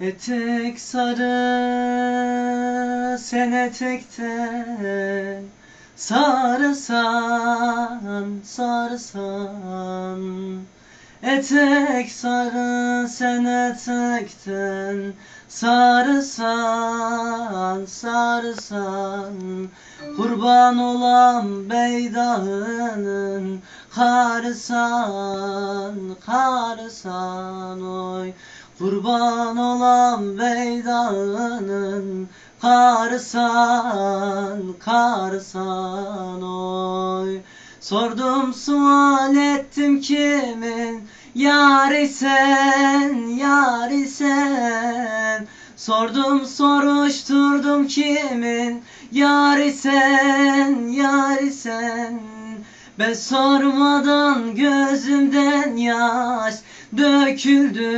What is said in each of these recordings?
Etek sarı sen etekten Sarısan sarısan Etek sarı sen etekten. Sarısan sarısan Kurban olan beydağının Karısan karısan oy. Kurban olan beydağının Karısan karısan oy. Sordum sual ettim kimin? Yar sen yar sen Sordum soruşturdum kimin? Yar sen yar sen Ben sormadan gözümden yaş Döküldü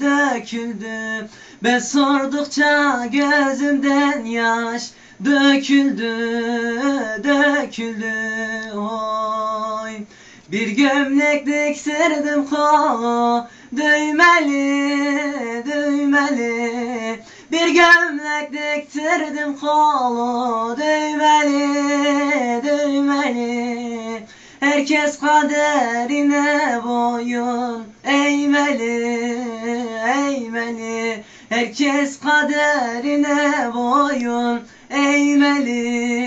döküldü. Ben sordukça gözümden yaş Döküldü döküldü. Oy Bir gömlek diktirdim kolu Düğmeli düğmeli Bir gömlek diktirdim kolu Düğmeli düğmeli Herkes kaderine boyun eğmeli, eğmeli. Herkes kaderine boyun eğmeli.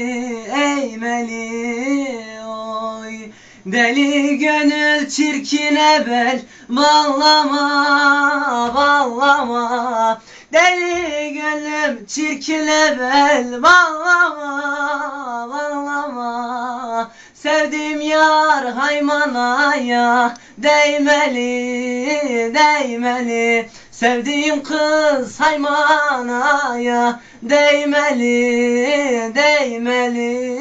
Deli gönül çirkine bel bağlama, bağlama. Deli gönlüm çirkine bel bağlama, bağlama. Sevdim yar haymanaya değmeli, değmeli. Sevdiğim kız haymanaya değmeli, değmeli.